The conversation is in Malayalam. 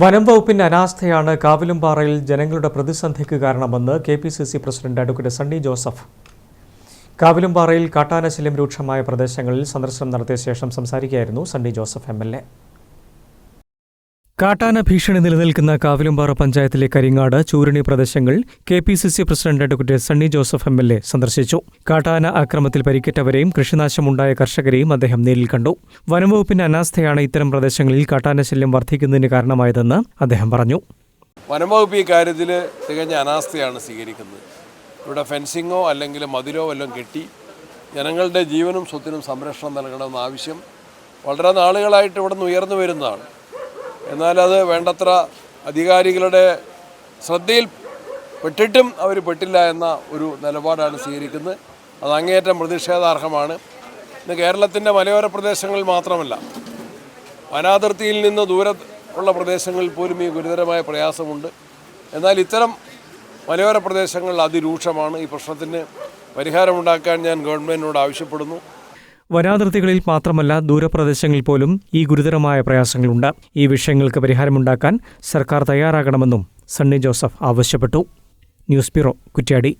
വനം വകുപ്പിന്റെ അനാസ്ഥയാണ് കാവിലുംപാറയിൽ ജനങ്ങളുടെ പ്രതിസന്ധിക്ക് കാരണമെന്ന് K P C C president advocate Sunny Joseph. കാവിലുംപാറയിൽ കാട്ടാനശല്യം രൂക്ഷമായ പ്രദേശങ്ങളിൽ സന്ദർശനം നടത്തിയ ശേഷം സംസാരിക്കുകയായിരുന്നു Sunny Joseph M L A. കാട്ടാന ഭീഷണി നിലനിൽക്കുന്ന കാവിലുംപാറ പഞ്ചായത്തിലെ കരിങ്ങാട് ചൂരണി പ്രദേശങ്ങൾ K P C C president advocate Sunny Joseph M L A സന്ദർശിച്ചു. കാട്ടാന ആക്രമത്തിൽ പരിക്കേറ്റവരെയും കൃഷിനാശമുണ്ടായ കർഷകരെയും അദ്ദേഹം നേരിൽ കണ്ടു. വനംവകുപ്പിന്റെ അനാസ്ഥയാണ് ഇത്തരം പ്രദേശങ്ങളിൽ കാട്ടാന ശല്യം വർദ്ധിക്കുന്നതിന് കാരണമായതെന്ന് അദ്ദേഹം പറഞ്ഞു. വനംവകുപ്പ് ഈ കാര്യത്തിൽ തികഞ്ഞ അനാസ്ഥയാണ് സ്വീകരിക്കുന്നത്. ഇവിടെ ഫെൻസിങ്ങോ അല്ലെങ്കിൽ മതിലോ വല്ലതും കെട്ടി ജനങ്ങളുടെ ജീവനും സ്വത്തിനും സംരക്ഷണം നൽകണമെന്ന ആവശ്യം വളരെ നാളുകളായിട്ട് ഇവിടെ നിന്ന് ഉയർന്നു വരുന്നതാണ്. എന്നാൽ അത് വേണ്ടത്ര അധികാരികളുടെ ശ്രദ്ധയിൽ പെട്ടിട്ടും അവർ പെട്ടില്ല എന്ന ഒരു നിലപാടാണ് സ്വീകരിക്കുന്നത്. അത് അങ്ങേയറ്റം പ്രതിഷേധാർഹമാണ്. ഇന്ന് കേരളത്തിന്റെ മലയോര പ്രദേശങ്ങളിൽ മാത്രമല്ല വനാതിർത്തിയിൽ നിന്ന് ദൂരെ ഉള്ള പ്രദേശങ്ങളിൽ പോലും ഈ ഗുരുതരമായ പ്രയാസമുണ്ട്. എന്നാൽ ഇത്തരം മലയോര പ്രദേശങ്ങളിൽ അതിരൂക്ഷമാണ്. ഈ പ്രശ്നത്തിന് പരിഹാരമുണ്ടാക്കാൻ ഞാൻ ഗവൺമെന്റിനോട് ആവശ്യപ്പെടുന്നു. വനാതിർത്തികളിൽ മാത്രമല്ല ദൂരപ്രദേശങ്ങളിൽ പോലും ഈ ഗുരുതരമായ പ്രയാസങ്ങളുണ്ട്. ഈ വിഷയങ്ങൾക്ക് പരിഹാരമുണ്ടാക്കാൻ സർക്കാർ തയ്യാറാകണമെന്നും സണ്ണി ജോസഫ് ആവശ്യപ്പെട്ടു. News bureau Kuttiadi.